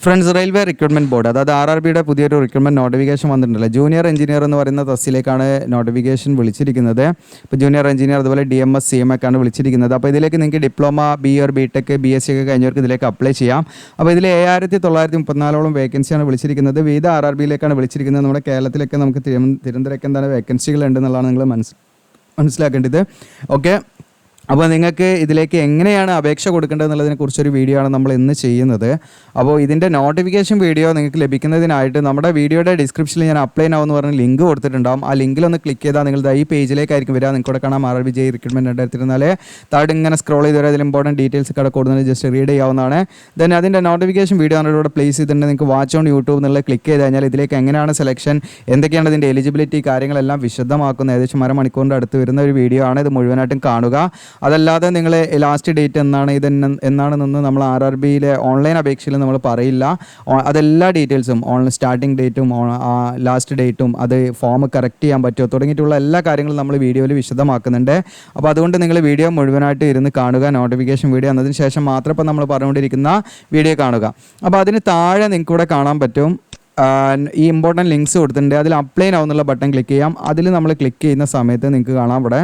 Friends railway recruitment board അതായത് R R ബിയുടെ പുതിയൊരു റിക്രൂട്ട്മെന്റ് നോട്ടിഫിക്കേഷൻ വന്നിട്ടുണ്ടല്ലോ? ജൂനിയർ എഞ്ചിനീയർ എന്ന് പറയുന്ന തസ്സിലേക്കാണ് നോട്ടിഫിക്കേഷൻ വിളിച്ചിരിക്കുന്നത്. ഇപ്പോൾ ജൂനിയർ എഞ്ചിനീയർ അതുപോലെ D M S C M ഒക്കെയാണ് വിളിച്ചിരിക്കുന്നത്. അപ്പോൾ ഇതിലേക്ക് നിങ്ങൾക്ക് diploma B or B tech B S C ഒക്കെ കഴിഞ്ഞവർക്ക് ഇതിലേക്ക് അപ്ലൈ ചെയ്യാം. അപ്പോൾ ഇതിൽ ഏഴായിരത്തി തൊള്ളായിരത്തി മുപ്പത്തിനാലോളം വേക്കൻസിയാണ് വിളിച്ചിരിക്കുന്നത്. വിവിധ ആർ ആർ ബിയിലേക്കാണ് വിളിച്ചിരിക്കുന്നത്. നമ്മുടെ കേരളത്തിലൊക്കെ നമുക്ക് തിരുവന- തിരുവനന്തപുരമൊക്കെ എന്താണ് വേക്കൻസികൾ ഉണ്ടെന്നുള്ളതാണ് നിങ്ങൾ മനസ്സ് മനസ്സിലാക്കേണ്ടത്. ഓക്കെ അപ്പോൾ നിങ്ങൾക്ക് ഇതിലേക്ക് എങ്ങനെയാണ് അപേക്ഷ കൊടുക്കേണ്ടത് എന്നുള്ളതിനെ കുറിച്ചൊരു വീഡിയോ ആണ് നമ്മൾ ഇന്ന് ചെയ്യുന്നത്. അപ്പോൾ ഇതിന്റെ നോട്ടിഫിക്കേഷൻ വീഡിയോ നിങ്ങൾക്ക് ലഭിക്കുന്നതിനായിട്ട് നമ്മുടെ വീഡിയോയുടെ ഡിസ്ക്രിപ്ഷനിൽ ഞാൻ അപ്ലൈ എന്ന് പറഞ്ഞ ലിങ്ക് കൊടുത്തിട്ടുണ്ടാവും. ആ ലിങ്കിൽ ഒന്ന് ക്ലിക്ക് ചെയ്താൽ നിങ്ങൾ ഈ പേജിലേക്കായിരിക്കും വരിക. നിങ്ങൾക്ക് കാണാം ആർ ജെ റിക്രൂട്ട്മെന്റ് രണ്ടായിരത്തിരുന്നാൽ താഴെ ഇങ്ങനെ സ്ക്രോൾ ചെയ്ത് വരാം. അതിൽ ഇമ്പോർട്ടന്റ് ഡീറ്റെയിൽസ് ഒക്കെ കൊടുക്കുന്നത് ജസ്റ്റ് റീഡ് ചെയ്യാവുന്നതാണ്. ദെൻ അതിന്റെ നോട്ടിഫിക്കേഷൻ വീഡിയോ ഇവിടെ പ്ലേസ് ചെയ്തിട്ടുണ്ട്. നിങ്ങൾക്ക് വാച്ച് ഓൺ യൂട്യൂബ് എന്നുള്ള ക്ലിക്ക് ചെയ്ത് കഴിഞ്ഞാൽ ഇതിലേക്ക് എങ്ങനെയാണ് സെലക്ഷൻ എന്തൊക്കെയാണ് ഇതിന്റെ എലിജിബിലിറ്റി കാര്യങ്ങളെല്ലാം വിശദമാക്കുന്ന ഏകദേശം അരമണിക്കൂറിന്റെ അടുത്ത് വരുന്ന ഒരു വീഡിയോ ആണ്. ഇത് മുഴുവനായിട്ടും കാണുക. അതല്ലാതെ നിങ്ങൾ ലാസ്റ്റ് ഡേറ്റ് എന്നാണ് ഇത് എന്നാണെന്ന് നമ്മൾ ആർ ആർ ബിയിലെ ഓൺലൈൻ അപേക്ഷയിൽ നമ്മൾ പറയില്ല. അതെല്ലാ ഡീറ്റെയിൽസും ഓൺലൈൻ സ്റ്റാർട്ടിംഗ് ഡേറ്റും ലാസ്റ്റ് ഡേറ്റും അത് ഫോം കറക്റ്റ് ചെയ്യാൻ പറ്റുമോ തുടങ്ങിയിട്ടുള്ള എല്ലാ കാര്യങ്ങളും നമ്മൾ വീഡിയോയിൽ വിശദമാക്കുന്നുണ്ട്. അപ്പോൾ അതുകൊണ്ട് നിങ്ങൾ വീഡിയോ മുഴുവനായിട്ട് ഇരുന്ന് കാണുക നോട്ടിഫിക്കേഷൻ വീഡിയോ എന്നതിന് ശേഷം മാത്രം ഇപ്പം നമ്മൾ പറഞ്ഞുകൊണ്ടിരിക്കുന്ന വീഡിയോ കാണുക. അപ്പോൾ അതിന് താഴെ നിങ്ങൾക്ക് കാണാൻ പറ്റും. ഈ ഇമ്പോർട്ടന്റ് ലിങ്ക്സ് കൊടുത്തിട്ടുണ്ട്. അതിൽ അപ്ലൈ ആവുന്നുള്ള ബട്ടൺ ക്ലിക്ക് ചെയ്യാം. അതിൽ നമ്മൾ ക്ലിക്ക് ചെയ്യുന്ന സമയത്ത് നിങ്ങൾക്ക് കാണാം ഇവിടെ.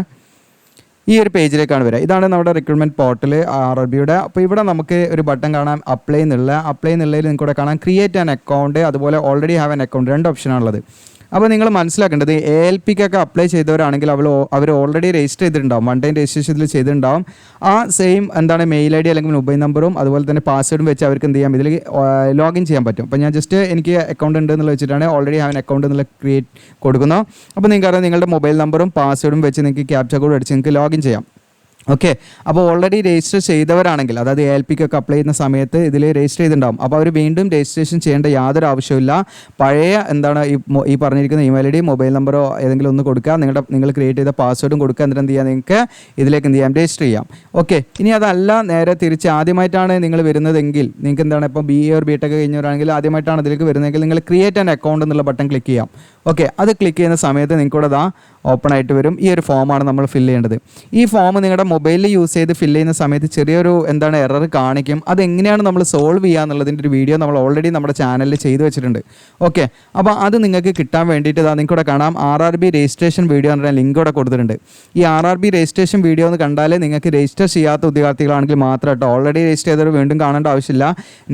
ഈ ഒരു പേജിലേക്കാണ് വരിക. ഇതാണ് നമ്മുടെ റിക്രൂട്ട്മെന്റ് പോർട്ടൽ ആർ ആർ ബിയുടെ അപ്പോൾ ഇവിടെ നമുക്ക് ഒരു ബട്ടൺ കാണാം. അപ്ലൈ എന്നുള്ള. അപ്ലൈ എന്നുള്ളതിൽ നിങ്ങൾക്ക് ഇവിടെ കാണാം. ക്രിയേറ്റ് ആൻ അക്കൗണ്ട് അതുപോലെ ഓൾറെഡി ഹാവ് ആൻ അക്കൗണ്ട് രണ്ട് ഓപ്ഷനാണുള്ളത് അപ്പോൾ നിങ്ങൾ മനസ്സിലാക്കേണ്ടത് എ എൽ പിക്കൊക്കെ അപ്ലൈ ചെയ്തവരാണെങ്കിൽ അവൾ അവർ ഓൾറെഡി രജിസ്റ്റർ ചെയ്തിട്ടുണ്ടാവും. വൺ ടൈം രജിസ്ട്രേഷൻ ഇതിൽ ചെയ്തിട്ടുണ്ടാവും. ആ സെയിം എന്താണ് മെയിൽ ഐ ഡി അല്ലെങ്കിൽ മൊബൈൽ നമ്പറും അതുപോലെ തന്നെ പാസ്വേഡും വെച്ച് അവർക്ക് എന്ത് ചെയ്യാം? ഇതിൽ ലോഗിൻ ചെയ്യാൻ പറ്റും. അപ്പോൾ ഞാൻ ജസ്റ്റ് എനിക്ക് അക്കൗണ്ട് ഉണ്ട് എന്നുള്ള വെച്ചിട്ടാണ് ഓൾറെഡി ഹാവ് അക്കൗണ്ട് എന്നുള്ള ക്രിയേറ്റ് കൊടുക്കുന്നു അപ്പോൾ നിങ്ങൾക്ക് അറിയാം നിങ്ങളുടെ മൊബൈൽ നമ്പറും പാസ്വേഡും വെച്ച് നിങ്ങൾക്ക് ക്യാപ്ചർ കോഡ് അടിച്ച് നിങ്ങൾക്ക് ലോഗിൻ ചെയ്യാം. ഓക്കെ അപ്പോൾ ഓൾറെഡി രജിസ്റ്റർ ചെയ്തവരാണെങ്കിൽ അതായത് എൽ പിക്ക് ഒക്കെ അപ്ലൈ ചെയ്യുന്ന സമയത്ത് ഇതിൽ രജിസ്റ്റർ ചെയ്തിട്ടുണ്ടാവും. അപ്പോൾ അവർ വീണ്ടും രജിസ്ട്രേഷൻ ചെയ്യേണ്ട യാതൊരു ആവശ്യമില്ല പഴയ എന്താണ് ഈ ഈ പറഞ്ഞിരിക്കുന്ന ഇമെയിൽ ഐ ഡി മൊബൈൽ നമ്പറോ ഏതെങ്കിലും ഒന്ന് കൊടുക്കുക. നിങ്ങളുടെ നിങ്ങൾ ക്രിയേറ്റ് ചെയ്ത പാസ്വേഡും കൊടുക്കുക. എന്നിട്ട് എന്ത് ചെയ്യാം നിങ്ങൾക്ക് ഇതിലേക്ക് എന്ത് ചെയ്യാം? രജിസ്റ്റർ ചെയ്യാം. ഓക്കെ ഇനി അതല്ല നേരെ തിരിച്ച് ആദ്യമായിട്ടാണ് നിങ്ങൾ വരുന്നതെങ്കിൽ നിങ്ങൾക്ക് എന്താണ് ഇപ്പോൾ B A or B tech കഴിഞ്ഞവരാണെങ്കിൽ ആദ്യമായിട്ടാണ് ഇതിലേക്ക് വരുന്നതെങ്കിൽ നിങ്ങൾ ക്രിയേറ്റ് ആൻ അക്കൗണ്ട് എന്നുള്ള ബട്ടൺ ക്ലിക്ക് ചെയ്യാം. ഓക്കെ അത് ക്ലിക്ക് ചെയ്യുന്ന സമയത്ത് നിങ്ങൾക്കിവിടെ ഇതാ ഓപ്പൺ ആയിട്ട് വരും. ഈ ഒരു ഫോമാണ് നമ്മൾ ഫില്ല് ചെയ്യേണ്ടത്. ഈ ഫോം നിങ്ങളുടെ മൊബൈലിൽ യൂസ് ചെയ്ത് ഫില്ല് ചെയ്യുന്ന സമയത്ത് ചെറിയൊരു എന്താണ് എറർ കാണിക്കും. അത് എങ്ങനെയാണ് നമ്മൾ സോൾവ് ചെയ്യുക എന്നുള്ളതിന്റെ ഒരു വീഡിയോ നമ്മൾ ഓൾറെഡി നമ്മുടെ ചാനലിൽ ചെയ്തു വെച്ചിട്ടുണ്ട്. ഓക്കെ അപ്പോൾ അത് നിങ്ങൾക്ക് കിട്ടാൻ വേണ്ടിയിട്ട് ഇതാ നിങ്ങൾക്കിവിടെ കാണാം. R R B registration video എന്ന് ലിങ്ക് ഇവിടെ കൊടുത്തിട്ടുണ്ട്. ഈ R R B registration video എന്ന് കണ്ടാൽ നിങ്ങൾക്ക് രജിസ്റ്റർ ചെയ്യാത്ത ഉദ്യോഗാർത്ഥികളാണെങ്കിൽ മാത്രം കേട്ടോ ഓൾറെഡി രജിസ്റ്റർ ചെയ്തവർ വീണ്ടും കാണേണ്ട ആവശ്യമില്ല.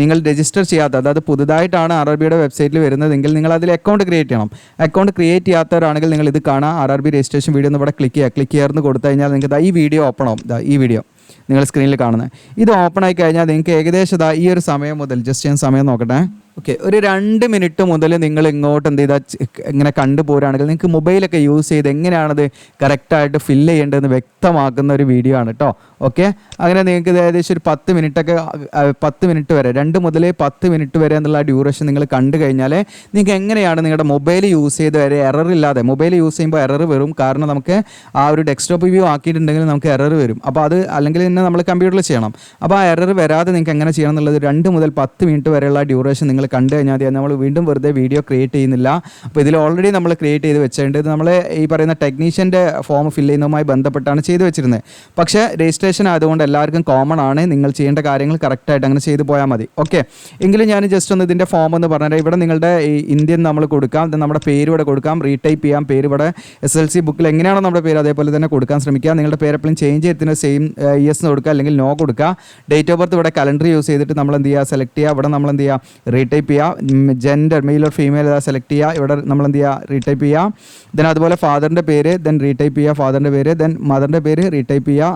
നിങ്ങൾ രജിസ്റ്റർ ചെയ്യാത്ത അതായത് പുതുതായിട്ടാണ് ആർ ആർ ബിയുടെ വെബ്സൈറ്റിൽ വരുന്നതെങ്കിൽ നിങ്ങൾ അതിൽ അക്കൗണ്ട് ക്രിയേറ്റ് ചെയ്യണം. അക്കൗണ്ട് ക്രിയേറ്റ് ചെയ്യാത്തവരാണെങ്കിൽ നിങ്ങൾ ഇത് കാണാം. R R B registration video ഒന്ന് ഇവിടെ ക്ലിക്ക് ചെയ്യുക ക്ലിക്ക് ചെയ്യാർന്ന് കൊടുത്തു കഴിഞ്ഞാൽ നിങ്ങൾക്ക് ഈ വീഡിയോ ഓപ്പൺ ആവും. ഈ വീഡിയോ നിങ്ങൾ സ്ക്രീനിൽ കാണുന്നത് ഇത് ഓപ്പൺ ആയി കഴിഞ്ഞാൽ നിങ്ങൾക്ക് ഏകദേശം ഈ ഒരു സമയം മുതൽ ജസ്റ്റ് ഞാൻ സമയം നോക്കട്ടെ. ഓക്കെ ഒരു രണ്ട് മിനിറ്റ് മുതൽ നിങ്ങൾ ഇങ്ങോട്ട് എന്ത് ചെയ്താൽ ഇങ്ങനെ കണ്ടുപോരാണെങ്കിൽ നിങ്ങൾക്ക് മൊബൈലൊക്കെ യൂസ് ചെയ്ത് എങ്ങനെയാണത് കറക്റ്റായിട്ട് ഫില്ല് ചെയ്യേണ്ടതെന്ന് വ്യക്തമാക്കുന്ന ഒരു വീഡിയോ ആണ് കേട്ടോ ഓക്കെ അങ്ങനെ നിങ്ങൾക്ക് ഏകദേശം ഒരു പത്ത് മിനിറ്റൊക്കെ പത്ത് മിനിറ്റ് വരെ രണ്ട് മുതൽ പത്ത് മിനിറ്റ് വരെ എന്നുള്ള ഡ്യൂറേഷൻ നിങ്ങൾ കണ്ടു കഴിഞ്ഞാൽ നിങ്ങൾക്ക് എങ്ങനെയാണ് നിങ്ങളുടെ മൊബൈൽ യൂസ് ചെയ്ത് വരെ എറർ ഇല്ലാതെ മൊബൈൽ യൂസ് ചെയ്യുമ്പോൾ എറർ വരും. കാരണം നമുക്ക് ആ ഒരു ഡെസ്ക്ടോപ്പ് വ്യൂ ആക്കിയിട്ടുണ്ടെങ്കിൽ നമുക്ക് എറർ വരും. അപ്പോൾ അത് അല്ലെങ്കിൽ തന്നെ നമ്മൾ കമ്പ്യൂട്ടറിൽ ചെയ്യണം. അപ്പോൾ ആ എറർ വരാതെ നിങ്ങൾക്ക് എങ്ങനെ ചെയ്യണം എന്നുള്ളത് രണ്ട് മുതൽ പത്ത് മിനിറ്റ് വരെയുള്ള ഡ്യൂറേഷൻ നിങ്ങൾ കണ്ടു കഴിഞ്ഞാൽ മതി. നമ്മൾ വീണ്ടും വെറുതെ വീഡിയോ ക്രിയേറ്റ് ചെയ്യുന്നില്ല. അപ്പോൾ ഇതിൽ ഓൾറെഡി നമ്മൾ ക്രിയേറ്റ് ചെയ്ത് വെച്ചിട്ടുണ്ട്. ഇത് നമ്മൾ ഈ പറയുന്ന ടെക്നീഷ്യന്റെ ഫോം ഫില്ല് ചെയ്യുന്നതുമായി ബന്ധപ്പെട്ടാണ് ചെയ്തു വെച്ചിരുന്നത്. പക്ഷേ രജിസ്ട്രേഷൻ ആയതുകൊണ്ട് എല്ലാവർക്കും കോമൺ ആണ്. നിങ്ങൾ ചെയ്യേണ്ട കാര്യങ്ങൾ കറക്റ്റായിട്ട് അങ്ങനെ ചെയ്തു പോയാൽ മതി. ഓക്കെ എങ്കിലും ഞാൻ ജസ്റ്റ് ഒന്ന് ഇതിന്റെ ഫോം എന്ന് പറഞ്ഞാൽ ഇവിടെ നിങ്ങളുടെ ഇന്ത്യൻ നമ്മൾ കൊടുക്കാം. നമ്മുടെ പേര് ഇവിടെ കൊടുക്കാം. റീടൈപ്പ് ചെയ്യാം. പേര് ഇവിടെ എസ് എൽ സി ബുക്കിൽ എങ്ങനെയാണോ നമ്മുടെ പേര് അതേപോലെ തന്നെ കൊടുക്കാൻ ശ്രമിക്കുക. നിങ്ങളുടെ പേര് എപ്പോഴും ചേഞ്ച് ചെയ്തിട്ട് സെയിം യെസ് കൊടുക്കുക. അല്ലെങ്കിൽ നോ കൊടുക്കുക. ഡേറ്റ് ഓഫ് ബർത്ത് ഇവിടെ കലണ്ടർ യൂസ് ചെയ്തിട്ട് നമ്മൾ എന്ത് ചെയ്യുക? സെലക്ട് ചെയ്യുക. ഇവിടെ നമ്മൾ എന്ത് ചെയ്യുക? റീടൈപ്പ് ചെയ്യുക ജെൻഡർ മെയിൽ ഓർ ഫീമെയിൽ ഏതാ സെലക്ട് ചെയ്യുക ഇവിടെ നമ്മൾ എന്ത് ചെയ്യുക റീടൈപ്പ് ചെയ്യുക ദെൻ അതുപോലെ ഫാദറിന്റെ പേര് ദെൻ റീടൈപ്പ് ചെയ്യുക ഫാദറിന്റെ പേര് ദെൻ മദറിന്റെ പേര് റീടൈപ്പ് ചെയ്യുക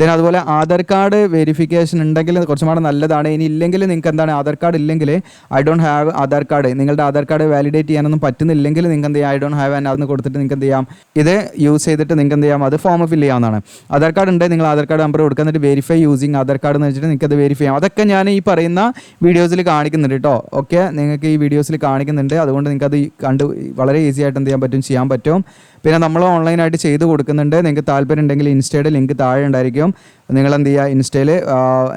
ദെൻ അതുപോലെ ആധാർ കാർഡ് വെരിഫിക്കേഷൻ ഉണ്ടെങ്കിൽ കുറച്ചും കൂടെ നല്ലതാണ്. ഇനി ഇല്ലെങ്കിൽ നിങ്ങൾക്ക് എന്താണ്? ആധാർ കാർഡ് ഇല്ലെങ്കിൽ I don't have Aadhaar card. നിങ്ങളുടെ ആധാർ കാർഡ് വാലിഡേറ്റ് ചെയ്യാനൊന്നും പറ്റുന്നില്ലെങ്കിൽ നിങ്ങൾക്ക് എന്ത് ചെയ്യാം? ഐ ഡോണ്ട് ഹാവ് ആൻ അതെന്ന് കൊടുത്തിട്ട് നിങ്ങൾക്ക് എന്ത് ചെയ്യാം? ഇത് യൂസ് ചെയ്തിട്ട് നിങ്ങൾക്ക് എന്ത് ചെയ്യാം? അത് ഫോം ഫില്ല് ചെയ്യാവുന്നതാണ്. ആധാർ കാർഡ് ഉണ്ട് നിങ്ങൾ ആധാർ കാർഡ് നമ്പർ കൊടുക്കുക എന്നിട്ട് വെരിഫൈ യൂസിങ് ആധാർ കാർഡ് എന്ന് വെച്ചിട്ട് നിങ്ങൾക്ക് അത് വെരിഫൈ ചെയ്യാം. അതൊക്കെ ഞാൻ ഈ പറയുന്ന വീഡിയോസിൽ കാണിക്കുന്നുണ്ട് കേട്ടോ. ഓക്കെ നിങ്ങൾക്ക് ഈ വീഡിയോസിൽ കാണിക്കുന്നുണ്ട്. അതുകൊണ്ട് നിങ്ങൾക്ക് അത് കണ്ട് വളരെ ഈസി ആയിട്ട് എന്ത് ചെയ്യാൻ പറ്റും ചെയ്യാൻ പറ്റും. പിന്നെ നമ്മൾ ഓൺലൈനായിട്ട് ചെയ്ത് കൊടുക്കുന്നുണ്ട്. നിങ്ങൾക്ക് താല്പര്യം ഉണ്ടെങ്കിൽ ഇൻസ്റ്റയുടെ ലിങ്ക് താഴെ ഉണ്ടായിരിക്കും. നിങ്ങൾ എന്ത് ചെയ്യുക ഇൻസ്റ്റയിൽ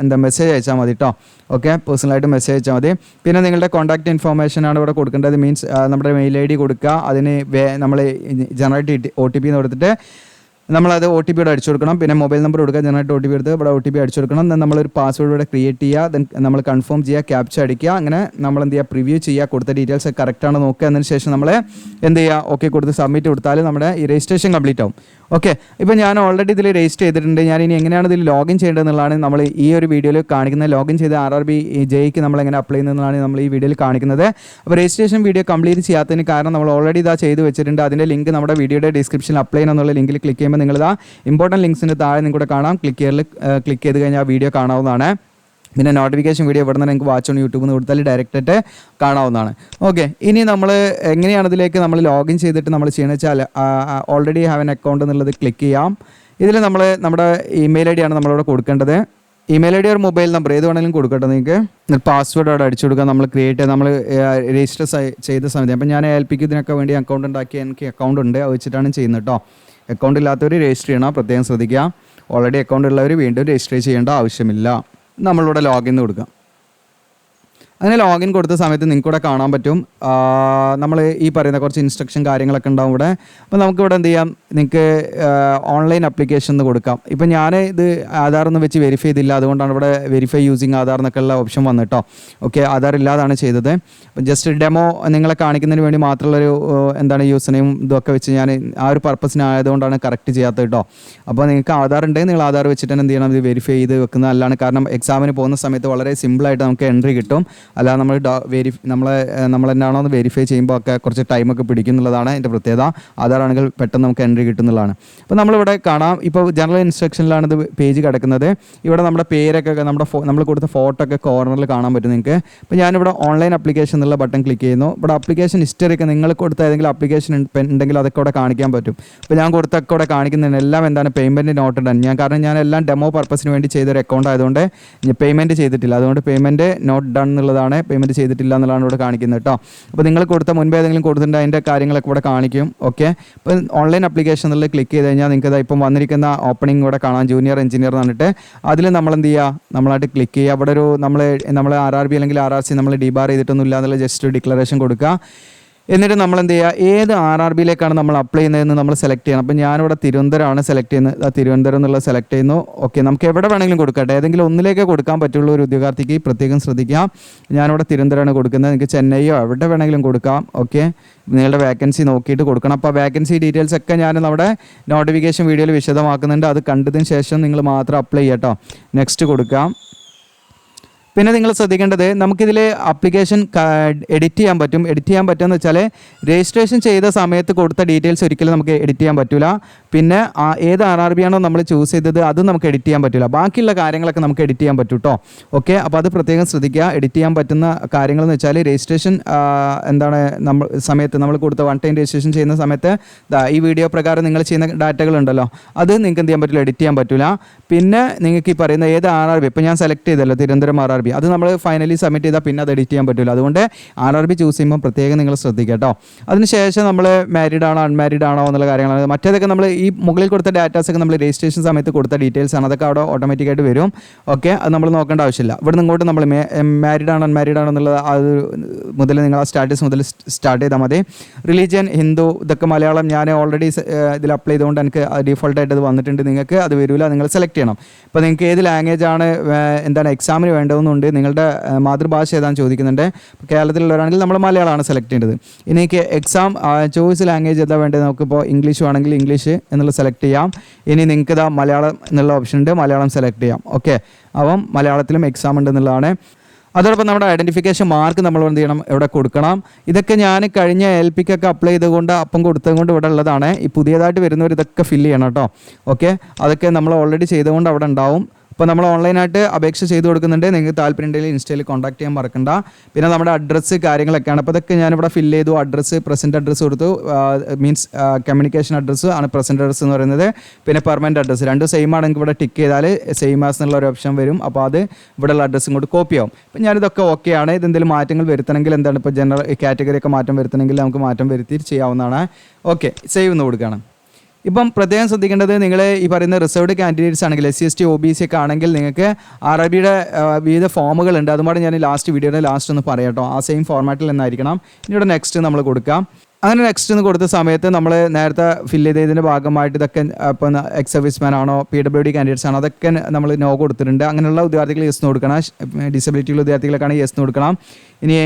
എന്താ മെസ്സേജ് അയച്ചാൽ മതി കേട്ടോ ഓക്കെ പേഴ്സണലായിട്ട് മെസ്സേജ് അയച്ചാൽ മതി. പിന്നെ നിങ്ങളുടെ കോൺടാക്ട് ഇൻഫോർമേഷൻ ആണ് ഇവിടെ കൊടുക്കേണ്ടത്. മീൻസ് നമ്മുടെ മെയിൽ ഐ ഡി കൊടുക്കുക. അതിന് നമ്മൾ ജനറേറ്റ് ഒ ടി പി എന്ന് കൊടുത്തിട്ട് നമ്മളത് ഒ ടി പി അടിച്ചു കൊടുക്കണം. പിന്നെ മൊബൈൽ നമ്പർ കൊടുക്കുക ജനറേറ്റ് ഒ ടി പി എടുത്ത് ഇവിടെ ഒ ടി പി അടിച്ചു കൊടുക്കണം. ദെൻ നമ്മളൊരു പാസ്വേഡ് ഇവിടെ ക്രിയേറ്റ് ചെയ്യുക. ദെൻ നമ്മൾ കൺഫേം ചെയ്യുക ക്യാപ്ച അടിക്കുക. അങ്ങനെ നമ്മൾ എന്ത് ചെയ്യുക? പ്രിവ്യൂ ചെയ്യുക കൊടുത്ത ഡീറ്റെയിൽസ് കറക്റ്റ് ആണ് നോക്കുക. അതിന് ശേഷം നമ്മൾ എന്ത് ചെയ്യുക? ഓക്കെ കൊടുത്ത് സബ്മിറ്റ് കൊടുത്താൽ നമ്മുടെ ഈ രജിസ്ട്രേഷൻ കംപ്ലീറ്റ് ആവും. ഓക്കെ ഇപ്പോൾ ഞാൻ ഓൾറെഡി ഇതിൽ രജിസ്റ്റർ ചെയ്തിട്ടുണ്ട്. ഞാൻ ഇനി എങ്ങനെയാണ് ഇതിൽ ലോഗിൻ ചെയ്യേണ്ടതെന്നുള്ളതാണ് നമ്മൾ ഈ ഒരു വീഡിയോയിൽ കാണിക്കുന്നത്. ലോഗിൻ ചെയ്ത് ആർ ആർ ബി ജെയ്ക്ക് നമ്മൾ എങ്ങനെ അപ്ലൈ ചെയ്യുന്നതെന്നാണ് നമ്മൾ ഈ വീഡിയോയിൽ കാണിക്കുന്നത്. അപ്പോൾ രജിസ്ട്രേഷൻ വീഡിയോ കംപ്ലീറ്റ് ചെയ്യാത്തതിന് കാരണം നമ്മൾ ഓൾറെഡി ഇതാ ചെയ്ത് വെച്ചിട്ടുണ്ട്. അതിന്റെ ലിങ്ക് നമ്മുടെ വീഡിയോയുടെ ഡിസ്ക്രിപ്ഷനിൽ അപ്ലൈ ചെയ്യണമെന്നുള്ള ലിങ്കിൽ ക്ലിക്ക് ചെയ്യുമ്പോൾ നിങ്ങളിതാ ഇമ്പോർട്ടന്റ് ലിങ്ക്സിന്റെ താഴെ നിങ്ങൾ കൂടെ കാണാം ക്ലിക്ക് ചെയ്യൽ ക്ലിക്ക് ചെയ്ത് കഴിഞ്ഞാൽ വീഡിയോ കാണാവുന്നതാണ്. പിന്നെ നോട്ടിഫിക്കേഷൻ വീഡിയോ ഇവിടെ നിന്ന് നിങ്ങൾക്ക് വാച്ച് ഓൺ യൂട്യൂബിൽ നിന്ന് കൊടുത്താൽ ഡയറക്റ്റ് ആയിട്ട് കാണാവുന്നതാണ്. ഓക്കെ ഇനി നമ്മൾ എങ്ങനെയാണ് ഇതിലേക്ക് നമ്മൾ ലോഗിൻ ചെയ്തിട്ട് നമ്മൾ ചെയ്യണമെന്ന് വെച്ചാൽ ഓൾറെഡി ഹാവ് എൻ അക്കൗണ്ട് എന്നുള്ളത് ക്ലിക്ക് ചെയ്യാം. ഇതിൽ നമ്മൾ നമ്മുടെ ഇമെയിൽ ഐ ഡിയാണ് നമ്മളിവിടെ കൊടുക്കേണ്ടത്. ഇമെയിൽ ഐ ഡി ഒരു മൊബൈൽ നമ്പർ ഏത് വേണമെങ്കിലും കൊടുക്കട്ടെ നിങ്ങൾക്ക്. പാസ്വേഡ് അവിടെ അടിച്ചു കൊടുക്കുക നമ്മൾ ക്രിയേറ്റ് നമ്മൾ രജിസ്റ്റർ ചെയ്ത സമയത്ത്. അപ്പം ഞാൻ എൽ പിക്ക് ഇതിനൊക്കെ വേണ്ടി അക്കൗണ്ട് ഉണ്ടാക്കി എനിക്ക് അക്കൗണ്ട് ഉണ്ട് അത് വെച്ചിട്ടാണ് ചെയ്യുന്നത് കേട്ടോ അക്കൗണ്ട് ഇല്ലാത്തവർ രജിസ്റ്റർ ചെയ്യണം പ്രത്യേകം ശ്രദ്ധിക്കുക. ഓൾറെഡി അക്കൗണ്ട് ഉള്ളവർ വീണ്ടും രജിസ്റ്റർ ചെയ്യേണ്ട ആവശ്യമില്ല. നമ്മളിവിടെ ലോഗിൻ കൊടുക്കാം. അങ്ങനെ ലോഗിൻ കൊടുത്ത സമയത്ത് നിങ്ങൾക്ക് ഇവിടെ കാണാൻ പറ്റും. നമ്മൾ ഈ പറയുന്ന കുറച്ച് ഇൻസ്ട്രക്ഷൻ കാര്യങ്ങളൊക്കെ ഉണ്ടാവും ഇവിടെ. അപ്പോൾ നമുക്ക് ഇവിടെ എന്ത് ചെയ്യാം? നിങ്ങൾക്ക് ഓൺലൈൻ അപ്ലിക്കേഷൻ എന്ന് കൊടുക്കാം. ഇപ്പം ഞാൻ ഇത് ആധാർ എന്ന് വെച്ച് വെരിഫൈ ചെയ്തില്ല. അതുകൊണ്ടാണ് ഇവിടെ വെരിഫൈ യൂസിങ് ആധാർ എന്നൊക്കെ ഉള്ള ഓപ്ഷൻ വന്നിട്ടോ. ഓക്കെ ആധാർ ഇല്ലാതാണ് ചെയ്തത്. ജസ്റ്റ് ഡെമോ നിങ്ങളെ കാണിക്കുന്നതിന് വേണ്ടി മാത്രമുള്ളൊരു എന്താണ് യൂസിനെയും ഇതൊക്കെ വെച്ച് ഞാൻ ആ ഒരു പർപ്പസിനായതുകൊണ്ടാണ് കറക്റ്റ് ചെയ്യാത്തത് കേട്ടോ. അപ്പോൾ നിങ്ങൾക്ക് ആധാർ ഉണ്ടെങ്കിൽ നിങ്ങൾ ആധാർ വെച്ചിട്ട് തന്നെ എന്ത് ചെയ്യണം? ഇത് വെരിഫൈ ചെയ്ത് വെക്കുന്നത് നല്ലതാണ്. കാരണം എക്സാമിന് പോകുന്ന സമയത്ത് വളരെ സിമ്പിളായിട്ട് നമുക്ക് എൻട്രി കിട്ടും. അല്ലാതെ നമ്മൾ വെരിഫൈ നമ്മളെ നമ്മൾ എന്നാണോ എന്ന് വെരിഫൈ ചെയ്യുമ്പോൾ ഒക്കെ കുറച്ച് ടൈമൊക്കെ പിടിക്കുന്നുള്ളതാണ് അതിന്റെ പ്രത്യേകത. ആധാറാണെങ്കിൽ പെട്ടെന്ന് നമുക്ക് എൻട്രി കിട്ടുന്നുള്ളതാണ്. അപ്പോൾ നമ്മളിവിടെ കാണാം. ഇപ്പോൾ ജനറൽ ഇൻസ്ട്രക്ഷനിലാണ് ഇത് പേജ് കിടക്കുന്നത്. ഇവിടെ നമ്മുടെ പേരൊക്കെ നമ്മുടെ നമ്മൾ കൊടുത്ത ഫോട്ടോ ഒക്കെ കോർണറിൽ കാണാൻ പറ്റും നിങ്ങൾക്ക് ഇപ്പോൾ ഞാനിവിടെ ഓൺലൈൻ അപ്ലിക്കേഷൻ എന്നുള്ള ബട്ടൺ ക്ലിക്ക് ചെയ്യുന്നു. ഇവിടെ അപ്ലിക്കേഷൻ ഹിസ്റ്ററി ഒക്കെ നിങ്ങൾ കൊടുത്ത ഏതെങ്കിലും അപ്ലിക്കേഷൻ ഉണ്ടെങ്കിൽ അതൊക്കെ ഇവിടെ കാണിക്കാൻ പറ്റും. ഇപ്പോൾ ഞാൻ കൊടുത്തൊക്കെ ഇവിടെ കാണിക്കുന്നതിന് എല്ലാം എന്താണ് പേയ്മെന്റ് നോട്ട് ഡൺ ഞാൻ കാരണം ഞാൻ എല്ലാം ഡെമോ പർപ്പസിന് വേണ്ടി ചെയ്തൊരു അക്കൗണ്ട് ആയതുകൊണ്ട് പേയ്മെന്റ് ചെയ്തിട്ടില്ല. അതുകൊണ്ട് പേയ്മെന്റ് നോട്ട് ഡൺ എന്നുള്ളതാണ് പേയ്മെന്റ് ചെയ്തിട്ടില്ല എന്നുള്ളതാണ് ഇവിടെ കാണിക്കുന്നത് കേട്ടോ അപ്പോൾ നിങ്ങൾ കൊടുത്ത മുൻപ് ഏതെങ്കിലും കൊടുത്തിട്ടുണ്ട് അതിന്റെ കാര്യങ്ങളൊക്കെ ഇവിടെ കാണിക്കും. ഓക്കെ അപ്പോൾ ഓൺലൈൻ അപ്ലിക്കേഷൻ എന്നുള്ളത് ക്ലിക്ക് ചെയ്ത് കഴിഞ്ഞാൽ നിങ്ങൾക്ക് ഇതാ ഇപ്പം വന്നിരിക്കുന്ന ഓപ്പണിംഗ് ഇവിടെ കാണാം. ജൂനിയർ എഞ്ചിനീയർ എന്ന് പറഞ്ഞിട്ട്. അതിൽ നമ്മൾ എന്ത് ചെയ്യുക? നമ്മളായിട്ട് ക്ലിക്ക് ചെയ്യുക. അവിടെ ഒരു നമ്മൾ നമ്മൾ ആർ ആർ ബി അല്ലെങ്കിൽ ആർ ആർ സി നമ്മൾ ഡിബാർ ചെയ്തിട്ടൊന്നും ഇല്ല എന്നുള്ള ജസ്റ്റ് ഡിക്ലറേഷൻ കൊടുക്കുക. എന്നിട്ട് നമ്മൾ എന്ത് ചെയ്യുക ഏത് ആർ ആർ ബിയിലേക്കാണ് നമ്മൾ അപ്ലൈ ചെയ്യുന്നതെന്ന് നമ്മൾ സെലക്ട് ചെയ്യണം. അപ്പോൾ ഞാനിവിടെ തിരുവനന്തപുരമാണ് സെലക്ട് ചെയ്യുന്നത്. തിരുവനന്തപുരം എന്നുള്ള സെലക്ട് ചെയ്യുന്നു. ഓക്കെ നമുക്ക് എവിടെ വേണമെങ്കിലും കൊടുക്കട്ടെ ഏതെങ്കിലും ഒന്നിലേക്കേ കൊടുക്കാൻ പറ്റുള്ളൂ ഒരു ഉദ്യോഗാർത്ഥിക്ക്. പ്രത്യേകം ശ്രദ്ധിക്കാം ഞാനിവിടെ തിരുവനന്തപുരമാണ് കൊടുക്കുന്നത്. നിങ്ങൾക്ക് ചെന്നൈയോ എവിടെ വേണമെങ്കിലും കൊടുക്കാം. ഓക്കെ നിങ്ങളുടെ വേക്കൻസി നോക്കിയിട്ട് കൊടുക്കണം. അപ്പോൾ വേക്കൻസി ഡീറ്റെയിൽസ് ഒക്കെ ഞാൻ നമ്മുടെ നോട്ടിഫിക്കേഷൻ വീഡിയോയിൽ വിശദമാക്കുന്നുണ്ട്. അത് കണ്ടതിന് ശേഷം നിങ്ങൾ മാത്രം അപ്ലൈ ചെയ്യട്ടോ നെക്സ്റ്റ് കൊടുക്കാം. പിന്നെ നിങ്ങൾ ശ്രദ്ധിക്കേണ്ടത് നമുക്കിതിൽ അപ്ലിക്കേഷൻ എഡിറ്റ് ചെയ്യാൻ പറ്റും. എഡിറ്റ് ചെയ്യാൻ പറ്റുമെന്ന് വെച്ചാൽ രജിസ്ട്രേഷൻ ചെയ്ത സമയത്ത് കൊടുത്ത ഡീറ്റെയിൽസ് ഒരിക്കലും നമുക്ക് എഡിറ്റ് ചെയ്യാൻ പറ്റില്ല പിന്നെ ഏത് ആർ ആർ ബി ആണോ നമ്മൾ ചൂസ് ചെയ്തത് അത് നമുക്ക് എഡിറ്റ് ചെയ്യാൻ പറ്റില്ല ബാക്കിയുള്ള കാര്യങ്ങളൊക്കെ നമുക്ക് എഡിറ്റ് ചെയ്യാൻ പറ്റും കേട്ടോ ഓക്കെ അപ്പോൾ അത് പ്രത്യേകം ശ്രദ്ധിക്കുക. എഡിറ്റ് ചെയ്യാൻ പറ്റുന്ന കാര്യങ്ങൾ എന്ന് വെച്ചാൽ രജിസ്ട്രേഷൻ എന്താണ് നമ്മൾ സമയത്ത് നമ്മൾ കൊടുത്ത വൺ ടൈം രജിസ്ട്രേഷൻ ചെയ്യുന്ന സമയത്ത് ഈ വീഡിയോ പ്രകാരം നിങ്ങൾ ചെയ്യുന്ന ഡാറ്റകൾ ഉണ്ടല്ലോ. അത് നിങ്ങൾക്ക് എന്ത് ചെയ്യാൻ പറ്റില്ല എഡിറ്റ് ചെയ്യാൻ പറ്റില്ല പിന്നെ നിങ്ങൾക്ക് ഈ പറയുന്ന ഏത് ആർ ആർ ബി ഇപ്പോൾ ഞാൻ സെലക്ട് ചെയ്തല്ലോ തിരുവനന്തപുരം ആർ ആർ ബി. അത് നമ്മൾ ഫൈനലി സബ്മിറ്റ് ചെയ്താൽ പിന്നെ അത് എഡിറ്റ് ചെയ്യാൻ പറ്റില്ല അതുകൊണ്ട് ആർ ആർ ബി ചൂസ് ചെയ്യുമ്പോൾ പ്രത്യേകം നിങ്ങൾ ശ്രദ്ധിക്കുക കേട്ടോ അതിനുശേഷം നമ്മൾ മാരീഡ് ആണോ അൺമാരീഡ് ആണോ എന്നുള്ള കാര്യങ്ങളാണ്. മറ്റേതൊക്കെ നമ്മൾ ഈ മുകളിൽ കൊടുത്ത ഡാറ്റാസ് ഒക്കെ നമ്മൾ രജിസ്ട്രേഷൻ സമയത്ത് കൊടുത്ത ഡീറ്റെയിൽസ് ആണ്. അതൊക്കെ അവിടെ ഓട്ടോമാറ്റിക്കായിട്ട് വരും. ഓക്കെ അത് നമ്മൾ നോക്കേണ്ട ആവശ്യമില്ല. ഇവിടെ ഇങ്ങോട്ട് നമ്മൾ മാരീഡ് ആണോ അൺമാരീഡ് ആണോ എന്നുള്ളത് അത് മുതൽ നിങ്ങൾ ആ സ്റ്റാറ്റസ് മുതൽ സ്റ്റാർട്ട് ചെയ്താൽ മതി. റിലീജിയൻ ഹിന്ദു ഇതൊക്കെ മലയാളം ഞാൻ ഓൾറെഡി ഇതിൽ അപ്ലൈ ചെയ്തുകൊണ്ട് എനിക്ക് ഡിഫോൾട്ടായിട്ട് അത് വന്നിട്ടുണ്ട് നിങ്ങൾക്ക്. അത് വരില്ല നിങ്ങൾ സെലക്ട് ചെയ്യണം. ഇപ്പോൾ നിങ്ങൾക്ക് ഏത് ലാംഗ്വേജ് ആണ് എന്താണ് എക്സാമിന് വേണ്ടതെന്നുണ്ട് നിങ്ങളുടെ മാതൃഭാഷ ഏതാണെന്ന് ചോദിക്കുന്നുണ്ട്. കേരളത്തിലുള്ളവരാണെങ്കിൽ നമ്മൾ മലയാളമാണ് സെലക്ട് ചെയ്യേണ്ടത്. ഇനി എക്സാം ചോയ്സ് ലാംഗ്വേജ് ഏതാ വേണ്ടത്? നമുക്കിപ്പോൾ ഇംഗ്ലീഷ് വേണമെങ്കിൽ ഇംഗ്ലീഷ് എന്നുള്ള സെലക്ട് ചെയ്യാം. ഇനി നിങ്ങൾക്ക് ഇതാ മലയാളം എന്നുള്ള ഓപ്ഷൻ ഉണ്ട്. മലയാളം സെലക്ട് ചെയ്യാം. ഓക്കെ അപ്പം മലയാളത്തിലും എക്സാം ഉണ്ട് എന്നുള്ളതാണ്. അതോടൊപ്പം നമ്മുടെ ഐഡന്റിഫിക്കേഷൻ മാർക്ക് നമ്മൾ എന്ത് ചെയ്യണം? ഇവിടെ കൊടുക്കണം. ഇതൊക്കെ ഞാൻ കഴിഞ്ഞ എൽ പിക്കൊക്കെ അപ്ലൈ ചെയ്തുകൊണ്ട് അപ്പം കൊടുത്തത് കൊണ്ട് ഇവിടെ ഉള്ളതാണ്. ഈ പുതിയതായിട്ട് വരുന്നവർ ഇതൊക്കെ ഫില്ല് ചെയ്യണം കേട്ടോ. ഓക്കെ അതൊക്കെ നമ്മൾ ഓൾറെഡി ചെയ്തുകൊണ്ട് അവിടെ ഉണ്ടാവും. ഇപ്പോൾ നമ്മൾ ഓൺലൈനായിട്ട് അപേക്ഷ ചെയ്ത് കൊടുക്കുന്നുണ്ട്. നിങ്ങൾക്ക് താല്പര്യം ഉണ്ടെങ്കിൽ ഇൻസ്റ്റയിൽ കോൺടാക്ട് ചെയ്യാൻ മറക്കണ്ട. പിന്നെ നമ്മുടെ അഡ്രസ്സ് കാര്യങ്ങളൊക്കെയാണ്. അപ്പോൾ ഇതൊക്കെ ഞാനിവിടെ ഫില്ല് ചെയ്തു. അഡ്രസ്സ് പ്രസന്റ് അഡ്രസ്സ് കൊടുത്തു. മീൻസ് കമ്മ്യൂണിക്കേഷൻ അഡ്രസ്സ് ആണ് പ്രസന്റ് അഡ്രസ്സ് എന്ന് പറയുന്നത്. പിന്നെ പെർമനന്റ് അഡ്രസ്സ് രണ്ടും സെയിം ആണ്. നിങ്ങൾക്ക് ഇവിടെ ടിക്ക് ചെയ്താൽ സെയിം ആസ് എന്നുള്ള ഒരു ഓപ്ഷൻ വരും. അപ്പോൾ അത് ഇവിടെയുള്ള അഡ്രസ്സും കൂടി കോപ്പി ആവും. ഇപ്പം ഞാനിതൊക്കെ ഓക്കെ ആണ്. ഇതെന്തെങ്കിലും മാറ്റങ്ങൾ വരുത്തണമെങ്കിൽ എന്താണ്? ഇപ്പോൾ ജനറൽ കാറ്റഗറി ഒക്കെ മാറ്റം വരുത്തണമെങ്കിൽ നമുക്ക് മാറ്റം വരുത്തി ചെയ്യാവുന്നതാണ്. ഓക്കെ സേവ് എന്ന് കൊടുക്കുകയാണ്. ഇപ്പം പ്രത്യേകം ശ്രദ്ധിക്കേണ്ടത് നിങ്ങൾ ഈ പറയുന്ന റിസർവ്ഡ് കാൻഡിഡേറ്റ്സ് ആണെങ്കിൽ S C S T O B C ഒക്കെ ആണെങ്കിൽ നിങ്ങൾക്ക് ആർ ഐ ബിയുടെ വിവിധ ഫോമുകളുണ്ട് അതുമായിട്ട് ഞാൻ ലാസ്റ്റ് വീഡിയോയുടെ ലാസ്റ്റ് ഒന്ന് പറയാം കേട്ടോ ആ സെയിം ഫോർമാറ്റിൽ നിന്നായിരിക്കണം ഇനി നെക്സ്റ്റ് നമ്മൾ കൊടുക്കാം. അങ്ങനെ നെക്സ്റ്റ് എന്ന് കൊടുത്ത സമയത്ത് നമ്മൾ നേരത്തെ ഫില്ല് ചെയ്തതിന്റെ ഭാഗമായിട്ട് ഇതൊക്കെ ഇപ്പം എക്സ് സർവീസ്മാൻ ആണോ പി ഡബ്ല്യു ഡി കാൻഡിഡേറ്റ്സ് ആണോ അതൊക്കെ നമ്മൾ നോ കൊടുത്തിട്ടുണ്ട്. അങ്ങനെയുള്ള വിദ്യാർത്ഥികൾ യെസ് കൊടുക്കണം. ഡിസബിലിറ്റിയുള്ള ഉള്ള ഉദ്യോഗാർത്ഥികളൊക്കെയാണ് യെസ് കൊടുക്കണം. ഇനി